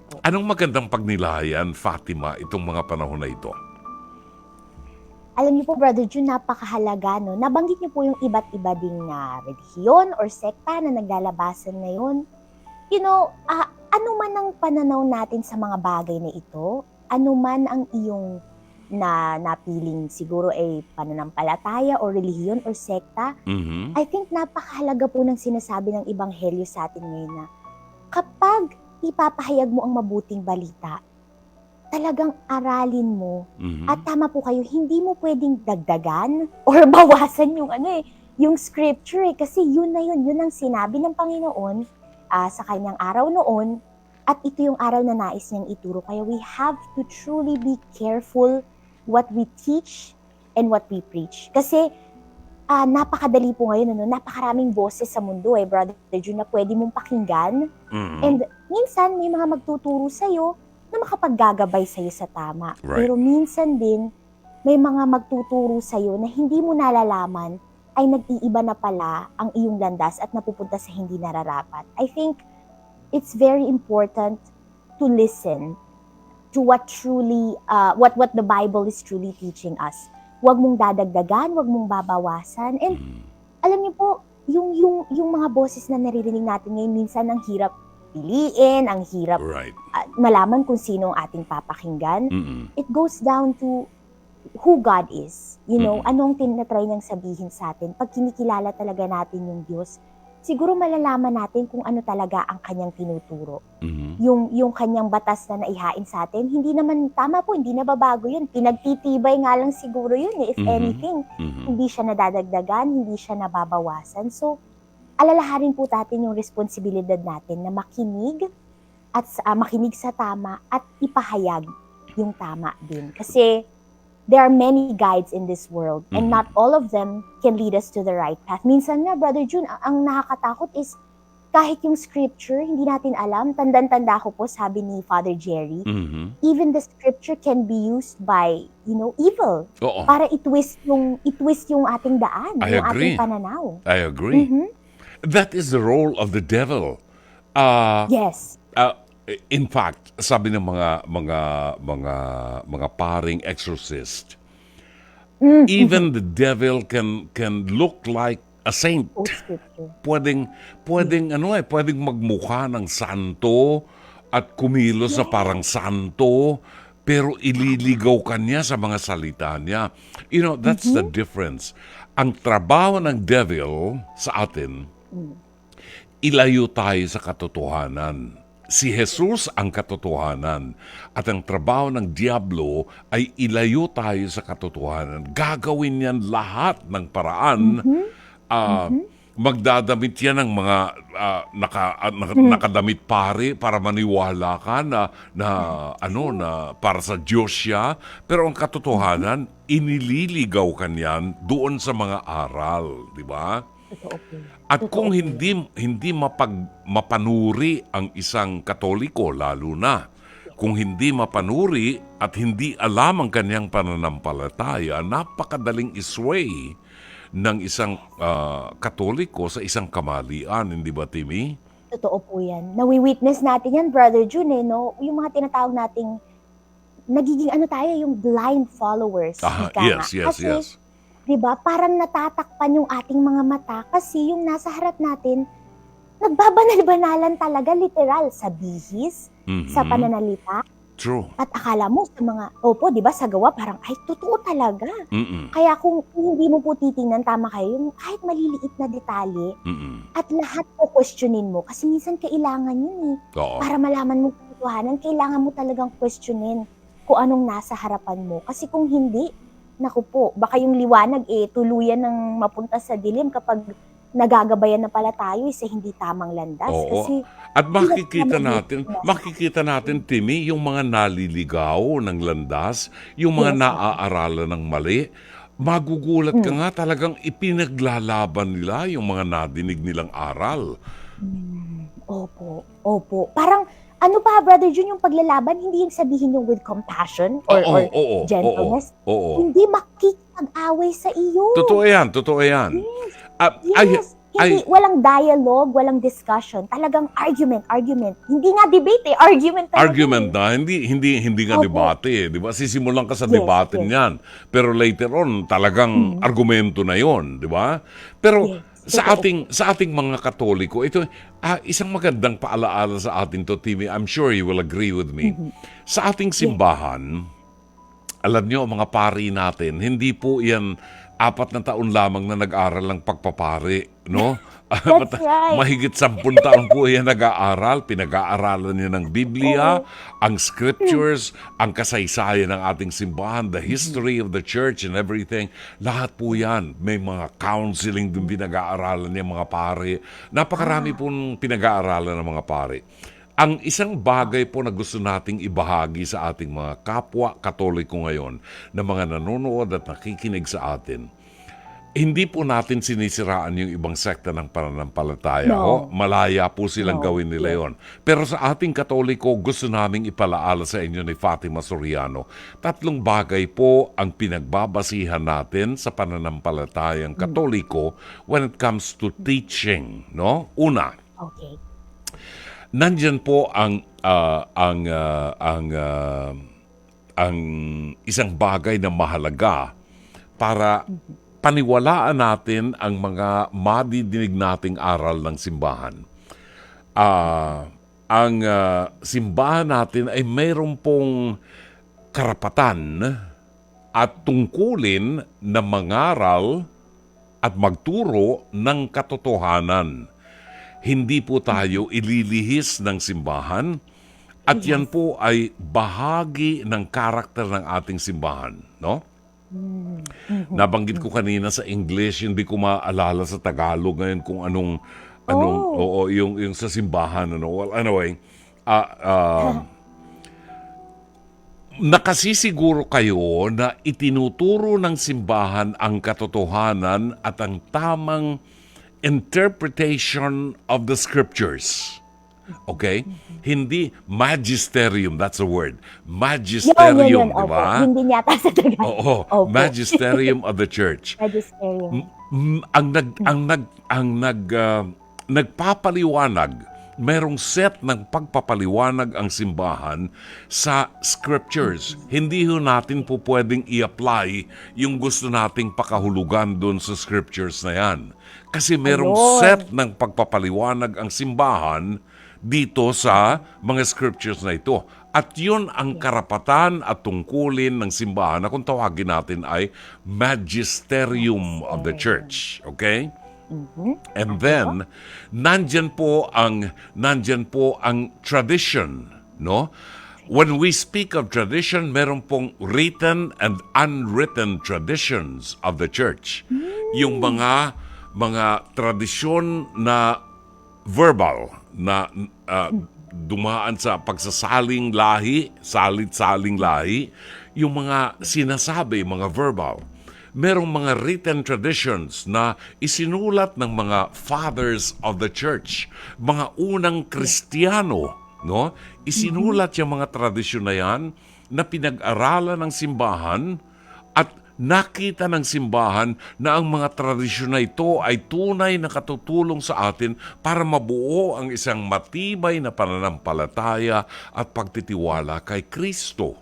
Opo. Anong magandang pagnilayan, Fatima, itong mga panahon na ito? Alam niyo po, Brother June, napakahalaga, no? Nabanggit niyo po yung iba't iba ding na relihiyon or sekta na naglalabasan ngayon. You know, ah, ano man ang pananaw natin sa mga bagay na ito, ano man ang iyong na napiling siguro ay pananampalataya o relihiyon or sekta, Mhm. I think napakahalaga po ng sinasabi ng Ebanghelyo sa atin ngayon na kapag ipapahayag mo ang mabuting balita, talagang aralin mo Mhm. at tama po kayo, hindi mo pwedeng dagdagan or bawasan yung ano eh, yung scripture eh. Kasi yun na yun, yun ang sinabi ng Panginoon ah, sa kanyang araw noon at ito yung araw na nais niyang ituro. Kaya we have to truly be careful what we teach and what we preach. Kasi ah, napakadali po ngayon, ano, napakaraming boses sa mundo eh, Brother June, na pwede mong pakinggan Mhm. And minsan may mga magtuturo sa'yo na makapaggagabay sa'yo sa tama. Right. Pero minsan din may mga magtuturo sa'yo na hindi mo nalalaman ay nag-iiba na pala ang iyong landas at napupunta sa hindi nararapat. I think it's very important to listen to what truly uh, what what the Bible is truly teaching us. Huwag mong dadagdagan, huwag mong babawasan. And Mhm. alam niyo po, yung, yung, yung mga boses na naririnig natin ngayon, minsan ang hirap piliin, ang hirap Right. ah, malaman kung sino ang ating papakinggan. Mhm. It goes down to who God is. You know, Mm. anong tinatry niyang sabihin sa atin. Pag kinikilala talaga natin yung Diyos, siguro malalaman natin kung ano talaga ang kanyang tinuturo. Mhm. Yung, yung kanyang batas na naihain sa atin, hindi naman, tama po, hindi nababago yun. Pinagtitibay nga lang siguro yun eh, if Mhm. anything Mhm. hindi siya nadadagdagan, hindi siya nababawasan. So, alalahanin po natin yung responsibilidad natin na makinig at ah, makinig sa tama at ipahayag yung tama din. Kasi there are many guides in this world and Mhm. not all of them can lead us to the right path. Minsan nga, Brother June, ang, ang nakakatakot is kahit yung scripture, hindi natin alam. Tandan-tanda ko po, sabi ni Father Jerry, Mhm. even the scripture can be used by, you know, evil Oo, para i-twist yung i-twist yung ating daan, I yung agree. ating pananaw. I agree. Mhm. That is the role of the devil. Uh, Yes. Uh, in fact, sabi ng mga mga mga mga paring exorcist, Mm, even the devil can can look like a saint. Pwedeng pwedeng ano eh, pwedeng magmukha ng santo at kumilos na parang santo pero ililigaw ka niya sa mga salita niya. You know, that's the difference. Ang trabaho ng devil sa atin, ilayo tayo sa katotohanan. Si Jesus ang katotohanan at ang trabaho ng Diablo ay ilayo tayo sa katotohanan. Gagawin yan lahat ng paraan. Ah, Magdadamit yan ng mga ah, naka, ah, naka- nakadamit pare para maniwala ka na, na ano na para sa Diyos siya. Pero ang katotohanan, inililigaw ka niyan doon sa mga aral, di ba? At kung hindi hindi mapag mapanuri ang isang Katoliko lalo na kung hindi mapanuri at hindi alam ang kanyang pananampalataya, napakadaling isway ng isang ah, Katoliko sa isang kamalian, hindi ba Timmy? Totoo po yan. Nawi-witness natin yan, Brother June, eh, no? Yung mga tinatawag nating nagiging ano tayo, yung blind followers. Ah, yes, nga. yes, Kasi, yes. 'Di ba? Parang natatakpan yung ating mga mata kasi yung nasa harap natin nagbabanal-banalan talaga literal sa bihis, sa Mhm. pananalita, True. at akala mo sa mga, opo, di ba, sa gawa, parang, ay, totoo talaga. Mm-mm. Kaya kung hindi mo po titingnan, tama kayo, yung kahit maliliit na detalye, Mm-mm. at lahat po questionin mo, kasi minsan kailangan yun eh. Oo. Para malaman mo katotohanan, kailangan mo talagang questionin kung anong nasa harapan mo. Kasi kung hindi, naku po, baka yung liwanag eh, tuluyan ng mapunta sa dilim kapag nagagabayan na pala tayo eh, sa hindi tamang landas. Oo. Kasi, At makikita natin, naman- makikita natin, Timmy, yung mga naliligaw ng landas, yung mga Yes. naaaralan ng mali, magugulat ka nga talagang ipinaglalaban nila yung mga nadinig nilang aral. mm, opo, opo. Parang, ano pa, Brother Jun, yung paglalaban, hindi yung sabihin yung with compassion or, Oo, or oo, gentleness. Oo, oo. Hindi makikipag-away sa iyo. Totoo yan, totoo yan. Yes, ay, yes. Hindi, walang dialogue, walang discussion. Talagang argument, argument. Hindi nga debate eh, argument talaga. argument eh. na hindi hindi hindi nga Opo. debate eh, 'di ba? Sisimulan ka sa Yes, debate yes. Mm-hmm. niyan. Pero later on talagang argumento na 'yon, 'di ba? Pero Yes, sa ating sa ating mga Katoliko, ito ah, isang magandang paalaala sa atin to, Timmy. I'm sure you will agree with me. Mm-hmm. Sa ating simbahan, alam niyo, mga pari natin, hindi po yan apat na taon lamang na nag-aral ng pagpapari, no? That's right. Mahigit sampun taon po yan nag-aaral. Pinag-aaralan niya ng Biblia, ang scriptures, ang kasaysayan ng ating simbahan, the history of the church and everything. Lahat po yan. May mga counseling din pinag-aaralan niya mga pare. Napakarami pong pinag-aaralan ng mga pare. Ang isang bagay po na gusto nating ibahagi sa ating mga kapwa katoliko ngayon na mga nanonood at nakikinig sa atin, hindi po natin sinisiraan yung ibang sekta ng pananampalataya. No. Ho, malaya po silang No. gawin nila yon. Pero sa ating katoliko, gusto naming ipalaala sa inyo ni Fatima Soriano. Tatlong bagay po ang pinagbabasihan natin sa pananampalatayang katoliko when it comes to teaching. No? Una, Okay. Nandyan po ang ah, ang ah, ang ah, ang isang bagay na mahalaga para paniwalaan natin ang mga madidinig nating aral ng simbahan. Ah, ang ah, simbahan natin ay mayroon pong karapatan at tungkulin na mangaral at magturo ng katotohanan hindi po tayo ililihis ng simbahan at yan po ay bahagi ng karakter ng ating simbahan, no? Nabanggit ko kanina sa English, hindi ko maalala sa Tagalog ngayon kung anong anong oo yung yung sa simbahan ano. Well, anyway, ah ah, nakasisiguro kayo na itinuturo ng simbahan ang katotohanan at ang tamang interpretation of the scriptures. Okay? Hindi magisterium, that's a word. Magisterium, di ba? Hindi yata sa Tagalog. Oo, Opo. magisterium of the church. Magisterium. Mm, ang nag ang nag ang nag ah, nagpapaliwanag merong set ng pagpapaliwanag ang simbahan sa scriptures. Hindi ho natin po pwedeng i-apply yung gusto nating pakahulugan doon sa scriptures na yan. Kasi merong Ayun. set ng pagpapaliwanag ang simbahan dito sa mga scriptures na ito. At yun ang karapatan at tungkulin ng simbahan na kung tawagin natin ay magisterium of the church. Okay? And then, nandyan po ang, nandyan po ang tradition, no? When we speak of tradition, meron pong written and unwritten traditions of the church. Yung mga mga tradisyon na verbal na uh, dumaan sa pagsasaling lahi, salit-saling lahi, yung mga sinasabi, mga verbal. Merong mga written traditions na isinulat ng mga fathers of the church, mga unang Kristiyano, no? Isinulat yung mga tradisyon na yan na pinag-aralan ng simbahan at nakita ng simbahan na ang mga tradisyon na ito ay tunay na katutulong sa atin para mabuo ang isang matibay na pananampalataya at pagtitiwala kay Kristo.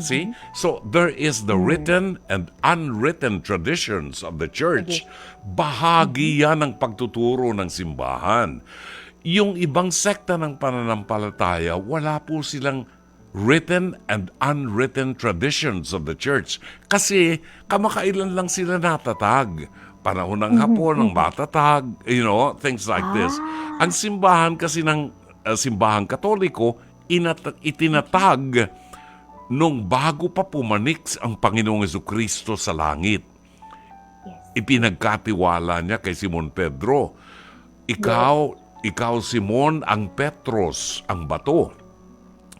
See? So there is the written and unwritten traditions of the church. Bahagi yan ng pagtuturo ng simbahan. Yung ibang sekta ng pananampalataya, wala po silang written and unwritten traditions of the church. Kasi kamakailan lang sila natatag. Panahon ng hapon, ng matatag, you know, things like this. Ang simbahan kasi ng uh, simbahang katoliko, inat- itinatag nung bago pa pumanik ang Panginoong Yesu Kristo sa langit Yes. ipinagkatiwala niya kay Simon Pedro. Ikaw, ikaw Simon ang Petros, ang bato.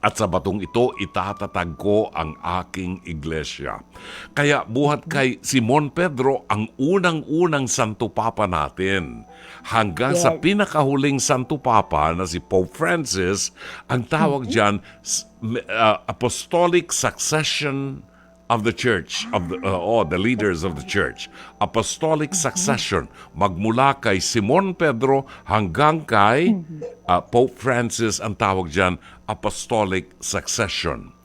At sa batong ito, itatatag ko ang aking iglesia. Kaya buhat kay Simon Pedro ang unang-unang Santo Papa natin. Hanggang sa Yes. pinakahuling Santo Papa na si Pope Francis, ang tawag dyan, s- m- uh, Apostolic Succession of the church, of the, uh, oh, the leaders of the church. Apostolic succession. Magmula kay Simon Pedro hanggang kay uh, Pope Francis ang tawag dyan, apostolic succession.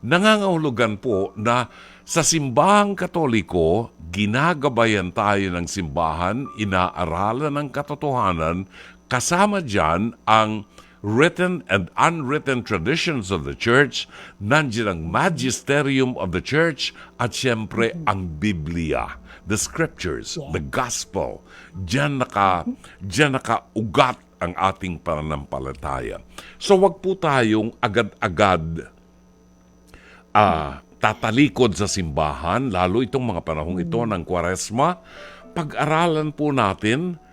Nangangahulugan po na sa simbahang katoliko, ginagabayan tayo ng simbahan, inaaralan ng katotohanan, kasama dyan ang written and unwritten traditions of the church, nandiyan ang magisterium of the church, at siyempre ang Biblia, the scriptures, the gospel. Diyan naka, diyan nakaugat ang ating pananampalataya. So wag po tayong agad-agad ah, tatalikod sa simbahan, lalo itong mga panahong ito ng kwaresma, pag-aralan po natin at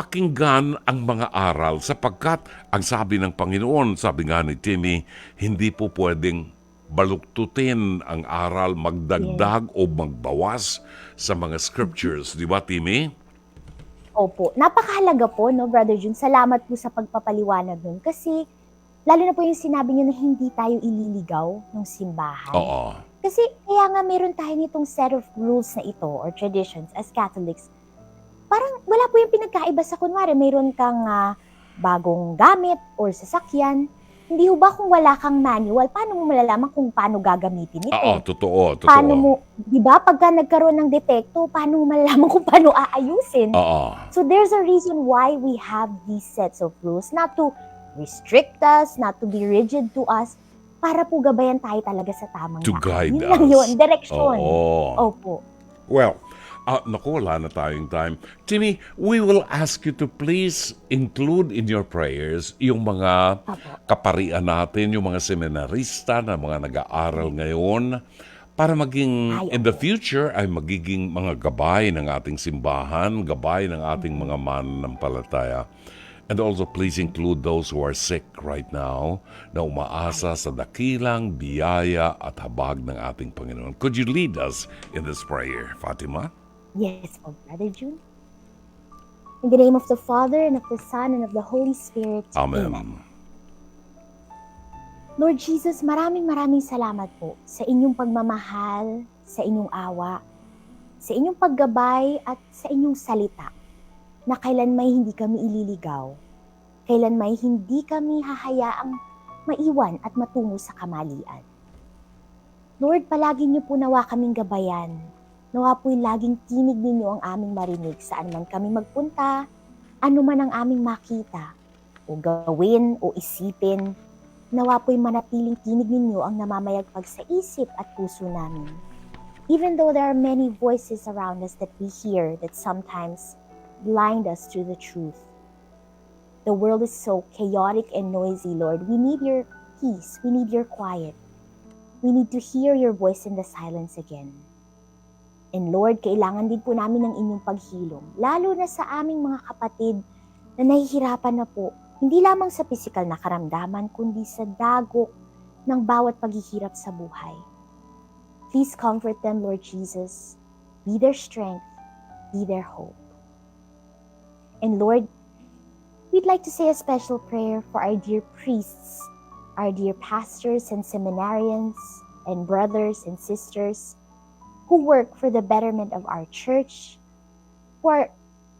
pakinggan ang mga aral sapagkat ang sabi ng Panginoon, sabi nga ni Timmy, hindi po pwedeng baluktutin ang aral, magdagdag o magbawas sa mga scriptures. Di ba, Timmy? Opo. Napakahalaga po, no, Brother Jun. Salamat po sa pagpapaliwanag nun. Kasi, lalo na po yung sinabi niyo na hindi tayo ililigaw ng simbahan. Oo. Kasi, kaya nga meron tayo nitong set of rules na ito or traditions as Catholics. Parang wala po yung pinagkaiba sa kunwari, mayroon kang ah, bagong gamit or sasakyan. Hindi ho ba kung wala kang manual, paano mo malalaman kung paano gagamitin ito? Oo, totoo, totoo. Paano mo, di ba, pagka nagkaroon ng depekto, paano mo malalaman kung paano aayusin? Oo. So there's a reason why we have these sets of rules, not to restrict us, not to be rigid to us, para po gabayan tayo talaga sa tamang To guide Yun lang us. yun, direksyon. Oo. Opo. Well, uh, naku, wala na tayong time. Timmy, we will ask you to please include in your prayers yung mga kaparian natin, yung mga seminarista na mga nag-aaral ngayon para maging in the future ay magiging mga gabay ng ating simbahan, gabay ng ating mga mananampalataya. And also please include those who are sick right now na umaasa sa dakilang biyaya at habag ng ating Panginoon. Could you lead us in this prayer, Fatima? Yes, po, Brother June. In the name of the Father, and of the Son, and of the Holy Spirit. Amen. Lord Jesus, maraming maraming salamat po sa inyong pagmamahal, sa inyong awa, sa inyong paggabay at sa inyong salita na kailan may hindi kami ililigaw, kailan may hindi kami hahayaang maiwan at matungo sa kamalian. Lord, palagi niyo po nawa kaming gabayan. Nawa po'y laging tinig ninyo ang aming marinig saan man kami magpunta, ano man ang aming makita, o gawin o isipin, nawa po'y manatiling tinig ninyo ang namamayagpag sa isip at puso namin. Even though there are many voices around us that we hear that sometimes blind us to the truth. The world is so chaotic and noisy, Lord. We need your peace. We need your quiet. We need to hear your voice in the silence again. And Lord, kailangan din po namin ng inyong paghilom, lalo na sa aming mga kapatid na nahihirapan na po hindi lamang sa pisikal na karamdaman, kundi sa dagok ng bawat paghihirap sa buhay. Please comfort them, Lord Jesus. Be their strength, be their hope. And Lord, we'd like to say a special prayer for our dear priests, our dear pastors and seminarians, and brothers and sisters who work for the betterment of our church, who are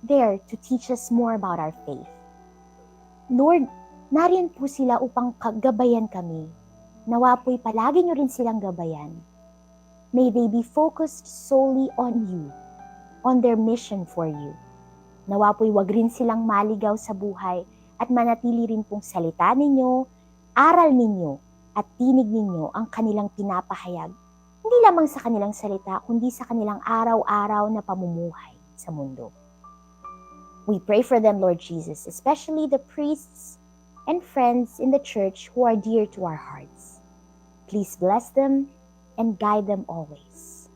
there to teach us more about our faith. Lord, nariyan po sila upang kagabayan kami. Nawa po'y palagi nyo rin silang gabayan. May they be focused solely on you, on their mission for you. Nawa po'y wag rin silang maligaw sa buhay at manatili rin pong salita ninyo, aral ninyo, at tinig ninyo ang kanilang pinapahayag. Hindi lamang sa kanilang salita, kundi sa kanilang araw-araw na pamumuhay sa mundo. We pray for them, Lord Jesus, especially the priests and friends in the church who are dear to our hearts. Please bless them and guide them always.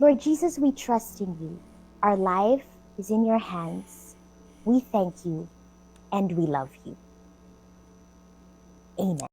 Lord Jesus, we trust in you. Our life is in your hands. We thank you and we love you. Amen.